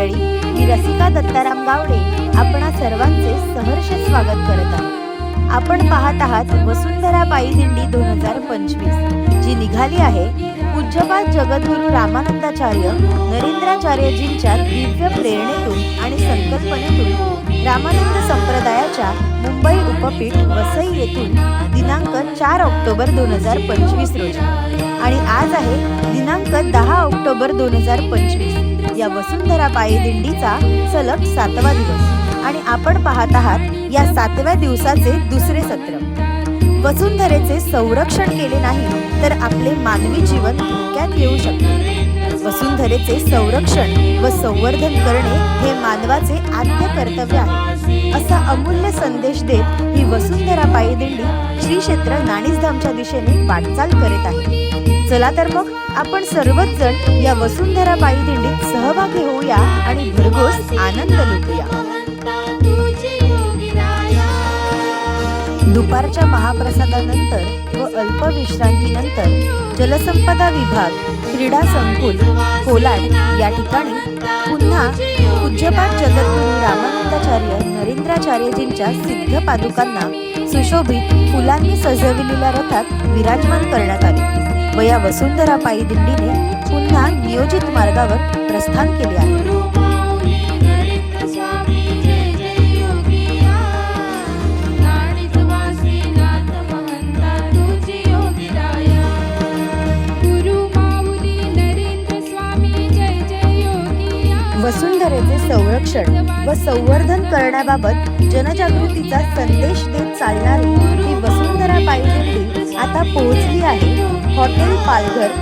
मंडळी मी रसिका दत्ताराम गावडे आपणा सर्वांचे सहर्ष स्वागत करत आहे आपण पाहत आहात वसुंधरा पायी दिंडी दोन हजार पंचवीस जी निघाली आहे पूज्यपाद जगद्गुरु रामानंदाचार्य नरेंद्राचार्यजींच्या दिव्य प्रेरणेतून आणि संकल्पनेतून रामानंद संप्रदायाच्या मुंबई उपपीठ वसई येथून दिनांक चार ऑक्टोबर दोन हजार पंचवीस रोजी. आणि आज आहे दिनांक दहा ऑक्टोबर दोन हजार पंचवीस. या वसुंधरा पायी दिंडीचा सलग सातवा दिवस. आणि आपण पाहत आहात या सातव्या दिवसाचे दुसरे सत्र. वसुंधरेचे संरक्षण केले नाही तर आपले मानवी जीवन धोक्यात येऊ शकते. वसुंधरेचे संरक्षण व संवर्धन करणे हे मानवाचे आद्य कर्तव्य आहे. असा अमूल्य संदेश देत ही वसुंधरा पायी दिंडी श्री क्षेत्र नाणीसधामच्या दिशेने वाटचाल करीत आहे. चला तर मग आपण सर्वच जण या वसुंधरा पायी दिंडीत सहभागी होऊया आणि भरघोस आनंद लुटूया. दुपारच्या महाप्रसादानंतर व अल्प विश्रांतीनंतर जलसंपदा विभाग क्रीडा संकुल कोलाड या ठिकाणी पुन्हा पूज्यपाठ जगद्गुरू रामानंदाचार्य नरेंद्राचार्यजींच्या सिद्ध पादुकांना सुशोभित फुलांनी सजविलेल्या रथात विराजमान करण्यात आले. या वसुंधरा पायी दिंडीने पुन्हा नियोजित मार्गावर प्रस्थान केले आहे. वसुंधरेचे संरक्षण व संवर्धन करण्याबाबत जनजागृतीचा संदेश देत चालणारी ही वसुंधरा पायी दिंडी आता पोहोचली आहे. हॉटेल पालघर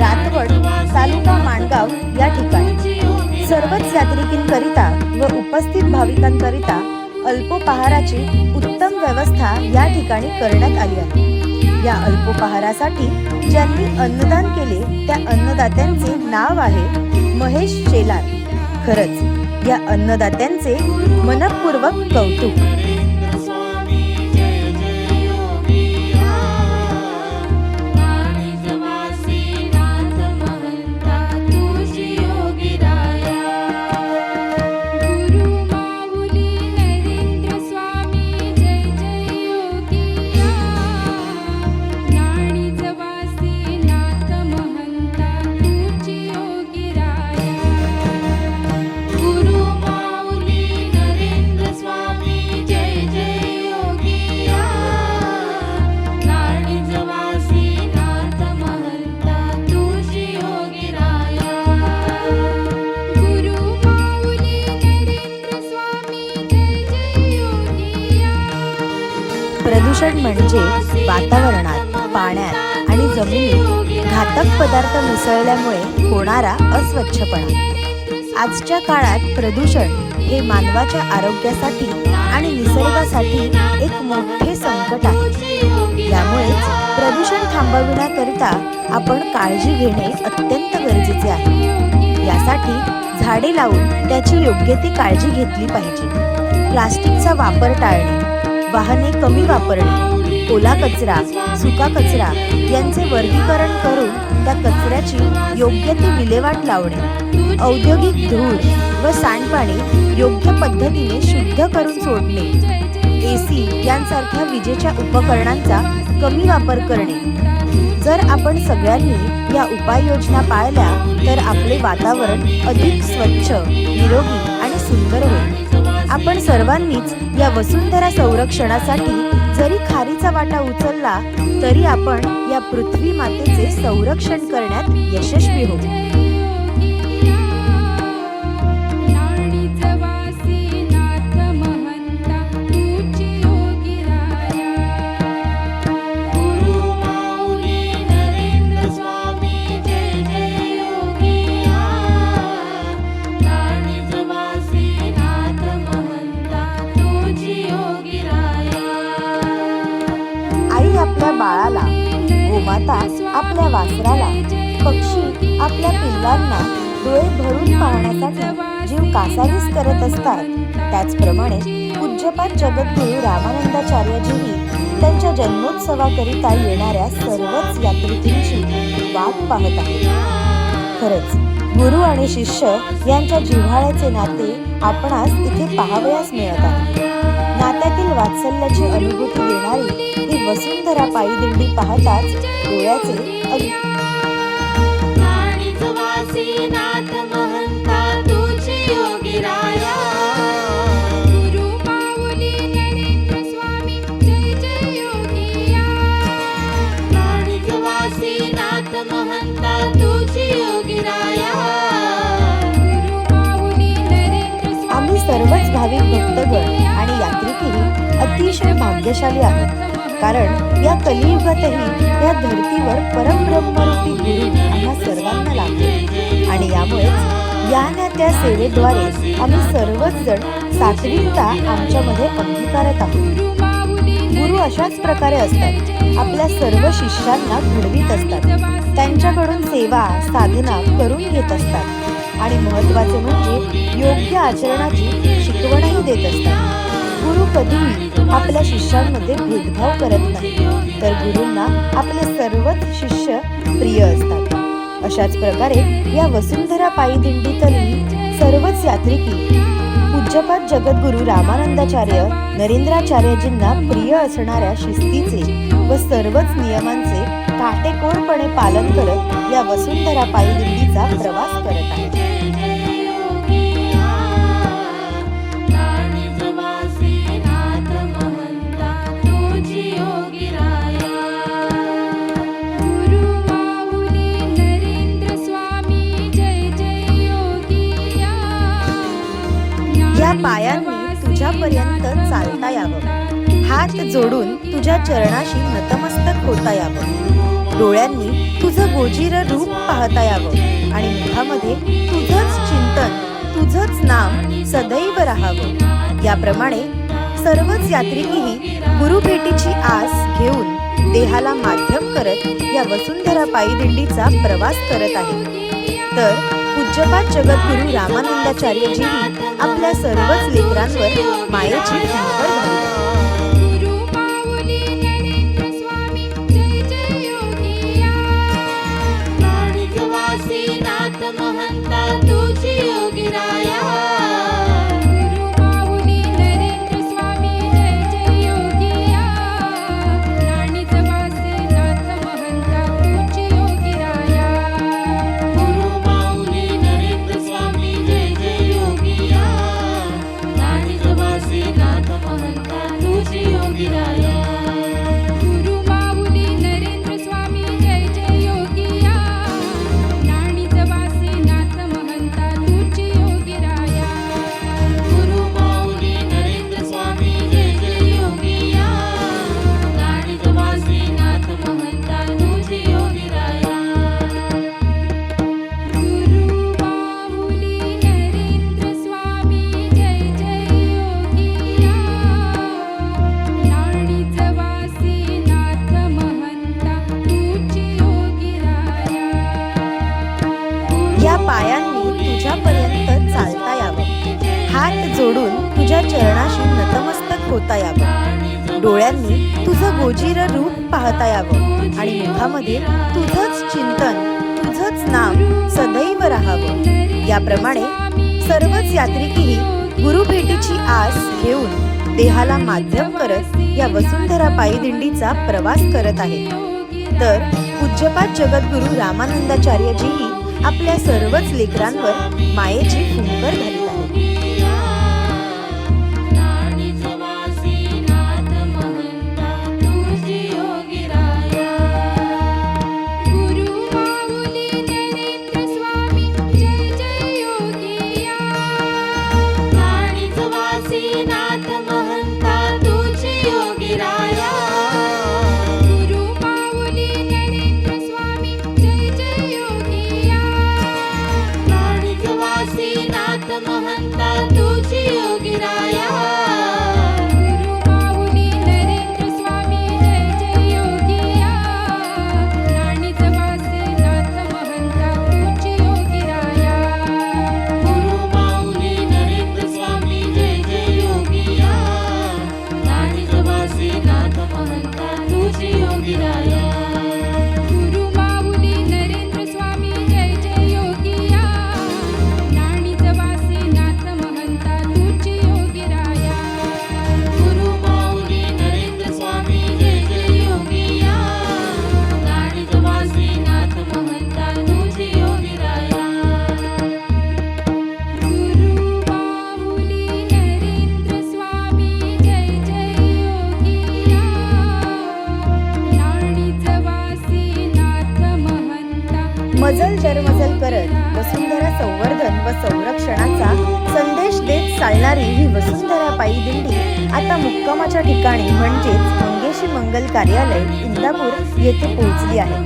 रातवड तालुका माणगाव या ठिकाणी. सर्वच यात्रिकींकरिता व उपस्थित भाविकांकरिता अल्पोपहाराची उत्तम व्यवस्था या ठिकाणी करण्यात आली आहे. या अल्पोपहारासाठी ज्यांनी अन्नदान केले त्या अन्नदात्यांचे नाव आहे महेश शेलार खरंच या अन्नदात्यांचे मनपूर्वक कौतुक. म्हणजे वातावरणात पाण्यात आणि जमिनीत घातक पदार्थ मिसळल्यामुळे होणारा अस्वच्छपणा. आजच्या काळात प्रदूषण हे मानवाच्या आरोग्यासाठी आणि निसर्गासाठी एक मोठे संकट आहे. त्यामुळेच प्रदूषण थांबविण्याकरिता आपण काळजी घेणे अत्यंत गरजेचे आहे. यासाठी झाडे लावून त्याची योग्य ती काळजी घेतली पाहिजे. प्लास्टिकचा वापर टाळणे वाहने कमी वापरणे ओला कचरा सुका कचरा यांचे वर्गीकरण करून त्या कचऱ्याची योग्य ती विल्हेवाट लावणे. औद्योगिक धूळ व सांडपाणी योग्य पद्धतीने शुद्ध करून सोडणे. ए सी यांसारख्या विजेच्या उपकरणांचा कमी वापर करणे. जर आपण सगळ्यांनी या उपाययोजना पाळल्या तर आपले वातावरण अधिक स्वच्छ निरोगी आणि सुंदर होईल. आपण सर्वांनीच या वसुंधरा संरक्षणासाठी जरी खारीचा वाटा उचलला तरी आपण या पृथ्वी मातेचे संरक्षण करण्यात यशस्वी होऊ. आपल्या वासराला पक्षी आपल्या पिल्लांना डोळे भरून पाहण्यासाठी जीव कासावीस करत असतात. त्याचप्रमाणे पूज्यपात जगद्गुरू रामानंदाचार्यजीही त्यांच्या जन्मोत्सवाकरिता येणाऱ्या सर्वच यात्रिकींची वाट पाहत आहेत. खरंच गुरु आणि शिष्य यांच्या जिव्हाळ्याचे नाते आपणास इथे पाहावयास मिळत आहे. नात्यातील वात्सल्याची अनुभूती देणारी वसुंधरा पायी दिंडी पाहताच डोळ्याचे सर्वच भाविक भक्तगण आणि यात्रिकही अतिशय भाग्यशाली आहोत. कारण या कलियुगातही या धर्तीवर परमब्रह्मरूपी गुरु आम्हा सर्वांना लाभले आणि यामुळेच या ना त्या सेवेद्वारे आम्ही सर्वच जण सात्विकता आमच्यामध्ये अंगीकारत आहोत. गुरु गुरु अशाच प्रकारे असतात. आपल्या सर्व शिष्यांना घडवीत असतात. त्यांच्याकडून सेवा साधना करून घेत असतात. आणि महत्त्वाचे म्हणजे योग्य आचरणाची शिकवणही देत असतात. गुरु कधीही आपल्या शिष्यांमध्ये भेदभाव करत नाही. तर गुरूंना आपले सर्वच शिष्य प्रिय असतात. अशाच प्रकारे या वसुंधरा पायी दिंडीतली सर्वच यात्रिकी पूज्यपाद जगद्गुरु रामानंदाचार्य नरेंद्राचार्यजींना प्रिय असणाऱ्या शिस्तीचे व सर्वच नियमांचे काटेकोरपणे पालन करत या वसुंधरा पायी दिंडीचा प्रवास करत आहेत. तुझ्यापर्यंत चालता यावं. हात जोडून तुझ्या चरणाशी नतमस्तक होता यावं. डोळ्यांनी तुझं गोजीर रूप पाहता यावं. आणि मुखामध्ये तुझंच चिंतन तुझंच नाम सदैव राहावं. याप्रमाणे सर्वच यात्रिकीही गुरुभेटीची आस घेऊन देहाला माध्यम करत या वसुंधरा पायी दिंडीचा प्रवास करत आहेत. तर पूज्यपाद जगद्गुरु रामानंदाचार्यजींनी आपल्या सर्वच लेकरांवर मायेची फिंकर हात जोडून तुझ्या चरणाशी नतमस्तक होता यावं. डोळ्यांनी तुझं गोजीर रूप पाहता यावं आणि मुखामध्ये तुझंच चिंतन तुझंच नाम सदैव राहावं. याप्रमाणे सर्वच यात्रिकीही गुरुभेटीची आस घेऊन देहाला माध्यम करत या वसुंधरा पायदिंडीचा प्रवास करत आहेत. तर पूज्यपाद जगद्गुरु रामानंदाचार्यजीही आपल्या सर्वच लेकरांवर मायेची फुंकर घालीत स्थायी दिंडी. आता मुक्कामाच्या ठिकाणी म्हणजेच मंगेशी मंगल कार्यालय इंदापूर येथे पोहोचली आहे.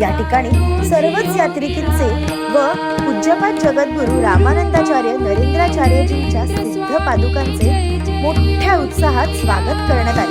या ठिकाणी सर्वच यात्रिकींचे व पूज्यपाद जगद्गुरु रामानंदाचार्य नरेंद्राचार्यजींच्या सिद्ध पादुकांचे मोठ्या उत्साहात स्वागत करण्यात आले.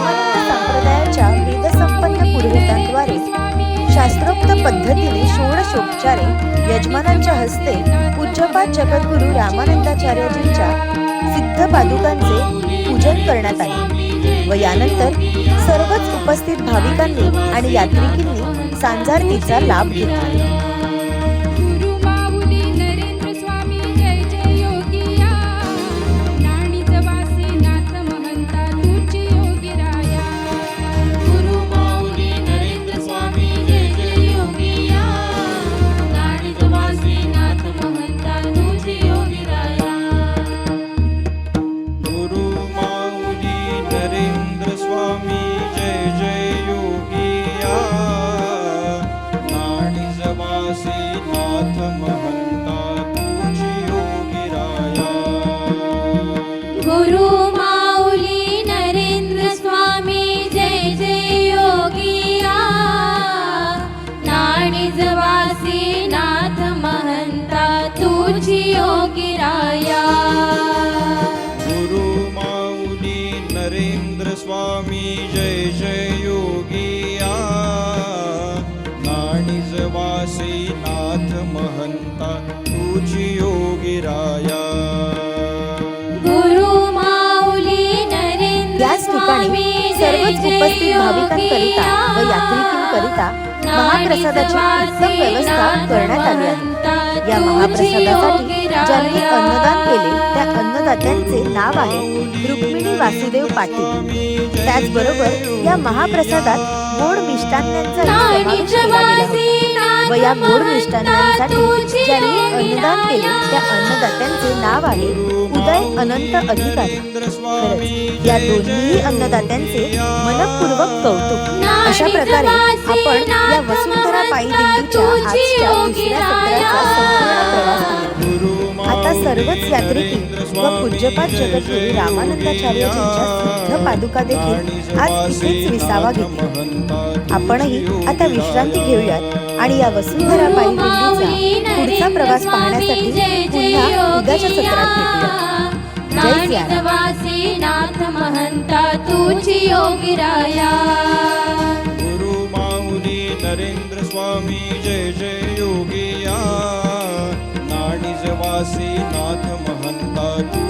योगिराया संप्रदायाच्या वेदसंपन्न पुरोहितांद्वारे शास्त्रोक्त पद्धतीने षोडशोपचारे यजमानांच्या हस्ते पूज्यपाद जगद्गुरू रामानंदाचार्यजींच्या सिद्ध पादुकांचे पूजन करण्यात आले व यानंतर सर्वच उपस्थित भाविकांनी आणि यात्रिकींनी सांजारतीचा लाभ घेतला. गुरु भाविकांकरिता व यात्रिकांकरिता यात्रिकींकरिता महाप्रसादाची उत्तम व्यवस्था करण्यात आली आहे. या महाप्रसादासाठी ज्यांनी अन्नदान केले त्या अन्नदात्यांचे नाव आहे रुक्मिणी वासुदेव पाटील. त्याचबरोबर या महाप्रसादात गोड मिष्टान्यांचा समावेश केला गेला होता व या गोड मिष्टान्नांसाठी ज्यांनी अन्नदान केले त्या अन्नदात्यांचे नाव आहे उदय अनंत अधिकारी. खरंच या दोन्ही अन्नदात्यांचे मनपूर्वक कौतुक. अशा प्रकारे आपण या वसुंधरा पायी दिंडीच्या आजच्या दुसऱ्या सर्वच यात्रिकी व पूज्यपाद जगद्गुरू रामानंदाचार्यजींच्या सिद्ध पादुका देखील आज इथेच विसावा घेतील. आपणही आता विश्रांती घेऊयात आणि या वसुंधरा पायी दिंडीचा पुढचा प्रवास पाहण्यासाठी पुन्हा उद्याच्या सत्रात भेटूया जय सियाराम. वासी नाथ महंता तुझी योगिराया गुरु माऊली नरेंद्र स्वामी जय जय योगिया नाणीज नाथ महंता तू